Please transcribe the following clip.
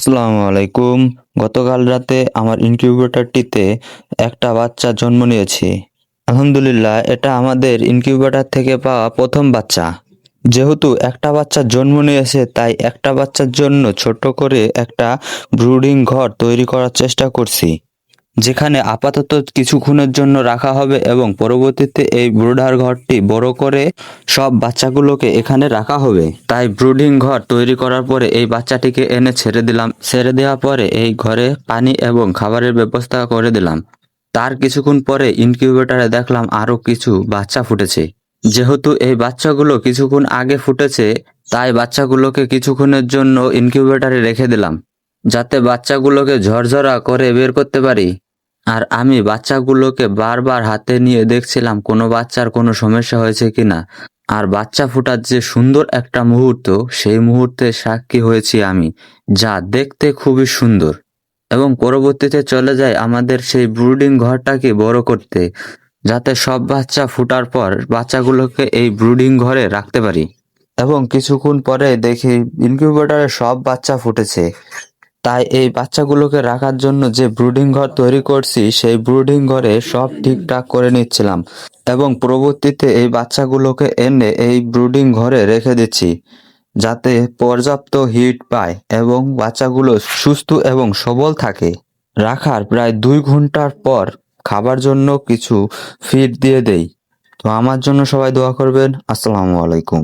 আসসালামু আলাইকুম। গতকাল রাতে আমার ইনকিউবেটরটিতে একটা বাচ্চা জন্ম নিয়েছে। আলহামদুলিল্লাহ, এটা আমাদের ইনকিউবেটর থেকে পাওয়া প্রথম বাচ্চা। যেহেতু একটা বাচ্চা জন্ম নিয়েছে, তাই একটা বাচ্চার জন্য ছোট করে একটা ব্রুডিং ঘর তৈরি করার চেষ্টা করছি। যেখানে আপাতত কিছুক্ষণের জন্য রাখা হবে এবং পরবর্তীতে এই ব্রুডার ঘরটি বড় করে সব বাচ্চাগুলোকে এখানে রাখা হবে। তাই ব্রুডিং ঘর তৈরি করার পরে এই বাচ্চাটিকে এনে ছেড়ে দিলাম। ছেড়ে দেওয়ার পরে এই ঘরে পানি এবং খাবারের ব্যবস্থা করে দিলাম। তার কিছুক্ষণ পরে ইনকিউবেটরে দেখলাম আরও কিছু বাচ্চা ফুটেছে। যেহেতু এই বাচ্চাগুলো কিছুক্ষণ আগে ফুটেছে, তাই বাচ্চাগুলোকে কিছুক্ষণের জন্য ইনকিউবেটরে রেখে দিলাম, যাতে বাচ্চাগুলোকে ঝরঝরা করে বের করতে পারি। আর আমি বাচ্চাগুলোকে বারবার হাতে নিয়ে দেখছিলাম, কোনো বাচ্চার কোনো সমস্যা হয়েছে কি না আর বাচ্চা ফোটার যে সুন্দর একটা মুহূর্ত, সেই মুহূর্তে সাক্ষী হয়েছি আমি, যা দেখতে খুবই সুন্দর। এবং পরবর্তীতে চলে যায় আমাদের সেই ব্রুডিং ঘরটাকে বড় করতে, যাতে সব বাচ্চা ফুটার পর বাচ্চাগুলোকে এই ব্রুডিং ঘরে রাখতে পারি। এবং কিছুক্ষণ পরে দেখি ইনকিউবেটরে সব বাচ্চা ফুটেছে। তাই এই বাচ্চাগুলোকে রাখার জন্য যে ব্রুডিং ঘর তৈরি করছি, সেই ব্রুডিং ঘরে সব ঠিকঠাক করে নিচ্ছিলাম এবং পরবর্তীতে এই বাচ্চাগুলোকে এনে এই ব্রুডিং ঘরে রেখে দিচ্ছি যাতে পর্যাপ্ত হিট পায় এবং বাচ্চাগুলো সুস্থ এবং সবল থাকে। রাখার প্রায় দুই ঘণ্টার পর খাবার জন্য কিছু ফিড দিয়ে দেই। তো আমার জন্য সবাই দোয়া করবেন। আসসালামু আলাইকুম।